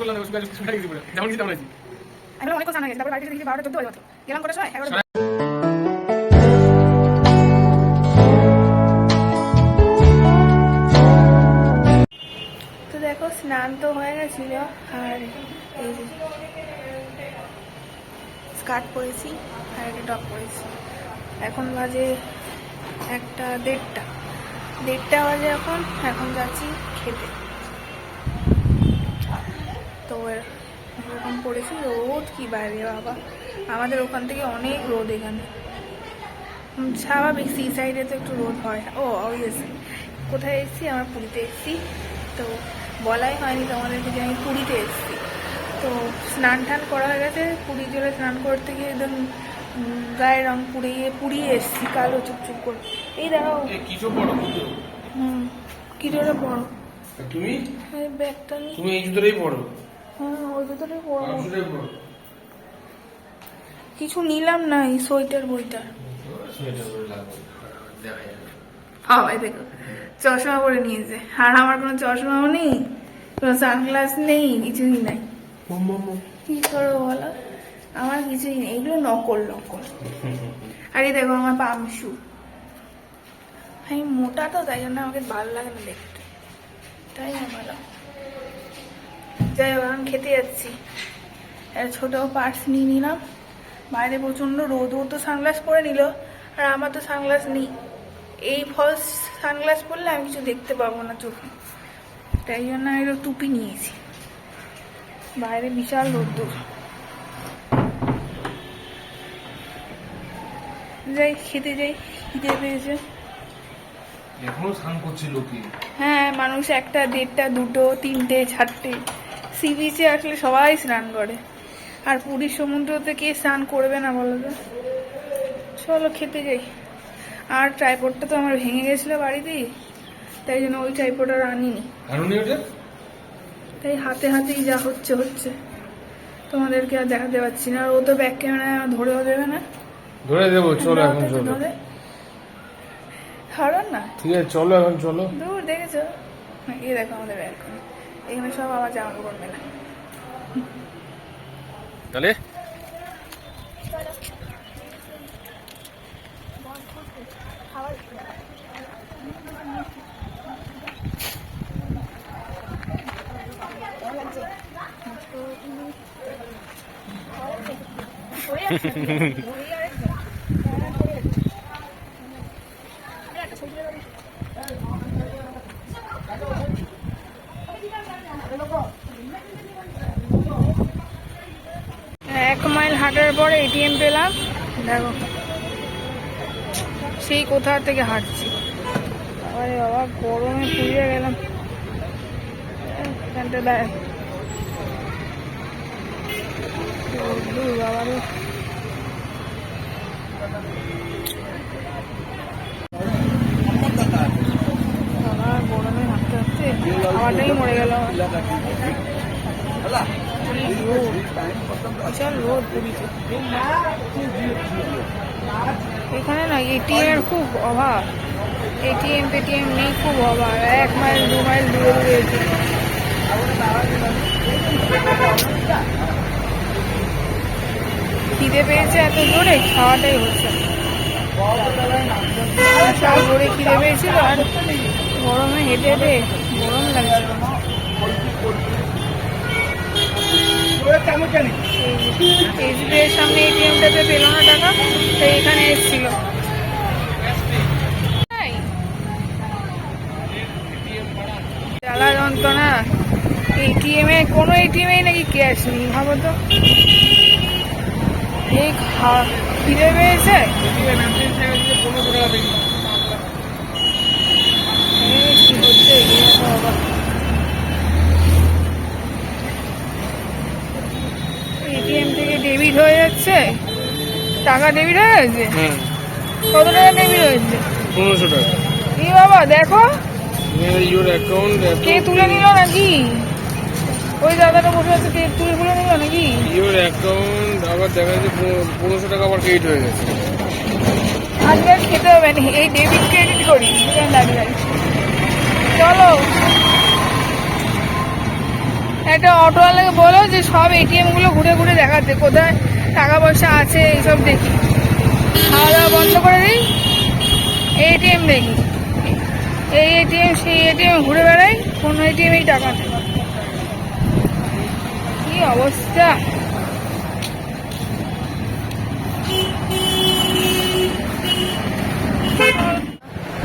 করলাম না, শুকাই শুকাই গেছি পুরো। যেমন কিছু তেমন আছি। আমি অনেক স্নান তারপর বাড়িতে দেখি বারোটা চোদ্দ বাজে গেলাম কটার সময়? এগারোটা। তো দেখো স্নান তো হয়ে গেছিল আর এই যে স্কার্ট পরেছি আর একটা টপ পরেছি। এখন বাজে একটা দেড়টা। দেড়টা বাজে এখন এখন যাচ্ছি খেতে। তো এরকম পড়েছি রোদ কি বাইরে বাবা। আমাদের ওখান থেকে অনেক রোদ এখানে। স্বাভাবিক সি সাইডে তো একটু রোদ হয়। ও অবভিয়াসলি কোথায় এসেছি? আমার পুরীতে এসেছি। তো বলাই হয়নি তোমাদেরকে যে আমি পুরীতে এসেছি। তো স্নান টান করা হয়ে গেছে। পুরী জলে স্নান করতে গিয়ে একদম গায়ের রং পুড়িয়ে পুড়িয়ে এসেছি কালো চুপচুপ করে। এই দাঁড়াও। হুম কি জোরে পড়ো? তুমি? ব্যাগটা তুমি এই জুতোটাই পড়ো। হ্যাঁ ভিতরে কিছু নিলাম না এই সোয়েটার বইটা। দেখা যাবে। হাওয়াই দেখো চশমা পরে নিয়েছে। আর আমার কোনো চশমাও নেই কোনো সানগ্লাস নেই কিছুই নাই। কি করব বলো? আমার কিছুই নেই এগুলো নকল নকল। আর এই দেখো আমার পাম শু। আমি মোটা তো তাই জন্য আমাকে ভালো লাগে না দেখতে। তাই আমার। এখন খেতে যাচ্ছি। ছোট পার্টস নিয়ে নিলাম। বাইরে প্রচণ্ড রোদ ওর তো সানগ্লাস পরে নিল। আর আমার তো সানগ্লাস নেই। এই ফলস সানগ্লাস পরলে আমি কিছু দেখতে পাবো না চোখে। তাই জন্য আমি টুপি নিয়েছি। বাইরে বিশাল রোদ্দুর। যাই খেতে যাই। খিদে পেয়েছে। এখনও স্নান করছে লোকে হ্যাঁ মানুষ একটা দেড়টা দুটো তিনটে চারটে। সি বিচে আসলে সবাই স্নান করে। আর পুরীর সমুদ্রতে কে স্নান করবে না বলো তো? চলো খেতে যাই। আর ট্রাইপডটা তো আমার ভেঙে গেছিল বাড়িতেই তাই জন্য ওই ট্রাইপড আর আনিনি। তাই হাতে হাতেই যা হচ্ছে হচ্ছে। তোমাদেরকে আর দেখাতে পারছি না। আর ও তো ব্যাক ক্যামেরা ধরেও দেবে না। ধরে দেবো চলো এখন চলো। হারান না? ঠিক আছে চলো এখন চলো। দূর দেখেছ? এই দেখো আমাদের ব্যালকনি এখানে সব আমার জামা কাপড় মেলা তাহলে? এক মাইল হাঁটার পরে এটিএম পেলাম। দেখো, সেই কোথা থেকে হাঁটছি? আরে বাবা, গরমে পুড়িয়ে গেলাম। রোদ্দুর, বাবা গরমে হাঁটতে হাঁটতে হাওয়াটাই মরে গেল। এখানে না এটিএম এর খুব অভাব। এটিএম পেটিএম নেই, খুব অভাব। এক মাইল, দু মাইল দূরে দূরে খিদে পেয়েছে এত জোরে, খাওয়াটাই হচ্ছে। জোরে খিদে পেয়েছিল, আর গরমে হেঁটে হেঁটে গরম লাগছে। এসবিআই এর সামনে এটিএমটাতে পেল না টাকা তাই এখানে এসেছিল। জ্বালা যন্ত্রণা। এটিএম এ কোনো এটিএম এ নাকি ক্যাশ নেই ভাবো তো। এই খা- খিদে পেয়েছে পনেরোশো টাকা দেখি এই কি হচ্ছে এগিয়ে যাব বাবা এটিএম থেকে ডেবিট হয়ে যাচ্ছে টাকা ডেবিট হয়ে গেছে? কত টাকা ডেবিট হয়েছে? পনেরোশো টাকা। কি বাবা দেখো। ইউর অ্যাকাউন্ট কে তুলে নিল নাকি? ওই দাদাটা বসে আছে কে তুলে তুলে নিল নাকি? ইউর অ্যাকাউন্ট আবার দেখা যাচ্ছে পনেরোশো টাকা আবার ক্রেডিট হয়ে গেছে। আজকে খেতে হবে না এই ডেবিট ক্রেডিট করি। চলো। একটা অটোওয়ালাকে বলো যে সব এটিএমগুলো ঘুরে ঘুরে দেখাতে কোথায় টাকা পয়সা আছে, এইসব দেখি। খাওয়া দাওয়া বন্ধ করে দিই এটিএম দেখি। এই এটিএম সেই এটিএম ঘুরে বেড়াই, কোনো এটিএমেই টাকা নেই। কি অবস্থা?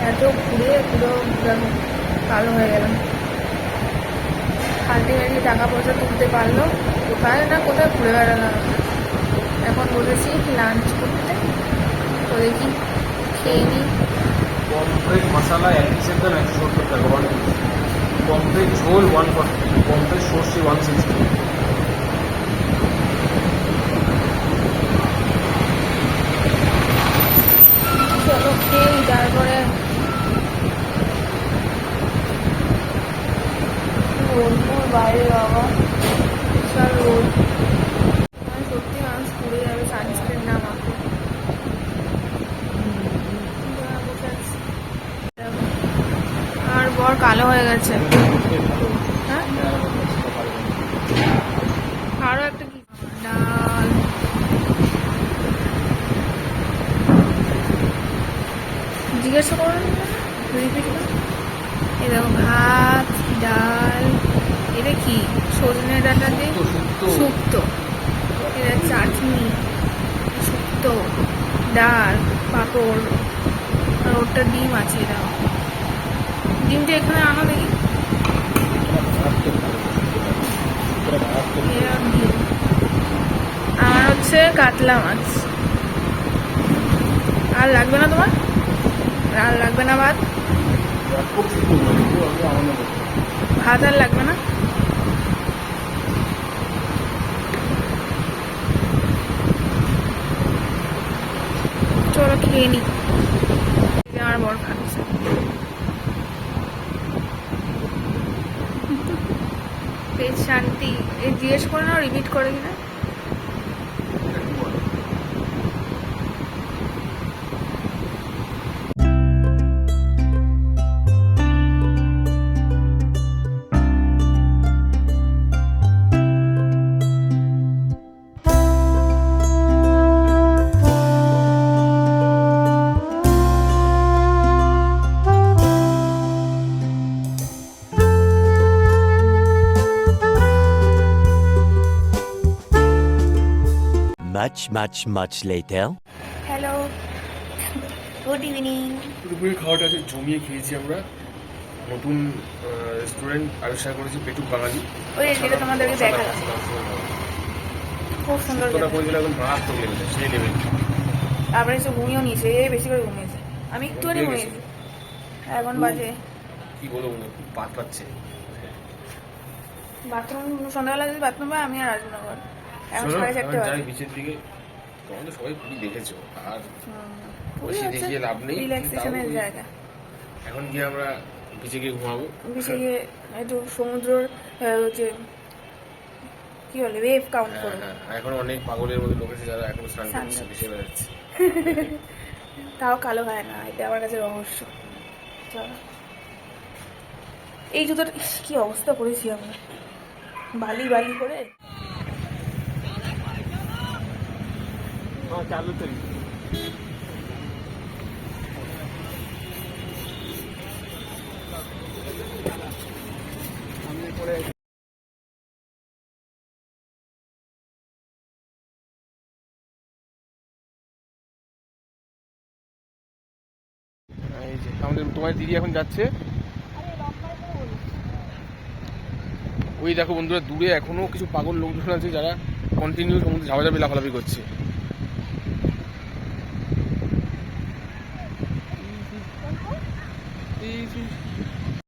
এত ঘুরে পুরো কালো হয়ে গেলাম। আলটিমেটলি টাকা পয়সা তুলতে পারল, কোথায় না কোথায় ঘুরে বেড়ালাম। বলেছি লাঞ্চ করতে। তো দেখি খেয়ে নিই পমফ্রেট মশলা একই সেদ্ধ একশো সত্তর টাকা ওয়ান পমফ্রেট ঝোল ওয়ান ফর্টি পমফ্রেট সর্ষে ওয়ান সিক্সটি চলো খেয়ে তারপরে রোদপুর বাইরে বাবা বিশাল রোদ মানে সত্যি মানুষ পুড়ে যাবে সানস্ক্রিন না মাখে আর বর হ্যাঁ? আরও একটা কি? ডাল। জিজ্ঞাসা করুন রিপিট এই দেখো ভাত ডাল এটা কি? সজনে ডাটা দিয়ে শুক্তো। এটা চাটনি শুক্তো ডাল পাঁপড় আর ওটা ডিম আছে এটা। ডিমটা এখানে আনো দেখি। আমার হচ্ছে কাতলা মাছ। আর লাগবে না তোমার? আর লাগবে না ভাত? ভাত আর লাগবে না? চলো খেয়ে নি। আমার বর খাচ্ছে। পেট শান্তি এই জিজ্ঞেস করে নাও রিপিট করে কিনা Much, much, much later. Hello good evening দুপুরে খাওয়াটা আছে জমিয়ে খেয়েছি আমরা। নতুন রেস্টুরেন্ট আবিষ্কার করেছি পেটুক বাঙালি। ওই যেটা তোমাদেরকে দেখালাম। খুব সুন্দর। করে একদম ভাত তো লেভেল সেই লেভেল তারপরে এসে ঘুমিয়েও নিয়েছে এ বেশি করে ঘুমিয়েছে। আমি একটুখানি ঘুমিয়ে ঘুমিয়েছি। এখন বাজে। কি বলব বলো, পাত পাচ্ছে বাথরুম সন্ধ্যাবেলা যদি বাথরুম পাই আমি আর আসব না ঘর। এখন সাড়ে চারটে বাজে। বিচের দিকে। তোমাদের সবাই খুবই দেখেছ আর বেশি দেখিয়ে লাভ নেই রিল্যাক্সেশনের তাও জায়গা। এখন গিয়ে আমরা বিচে গিয়ে ঘুমাবো। বিচে গিয়ে একটু সমুদ্রর আহ, কি বলে ওয়েভ কাউন্ট হ্যাঁ, হ্যাঁ, এখন অনেক পাগলের মধ্যে লোক আছে যারা এখন স্নান স্নান করছে করছে। বেড়াচ্ছে। তাও কালো হয় না এটা আমার কাছে রহস্য। এই জুতোর কি অবস্থা করেছি আমরা। বালি বালি করে? এই যে আমাদের তোমার দিদি এখন যাচ্ছে। ওই দেখো বন্ধুরা, দূরে এখনও কিছু পাগল লোকজন আছে যারা কন্টিনিউ সমুদ্রে ঝাপাঝাপি লাফালাফি করছে। livre.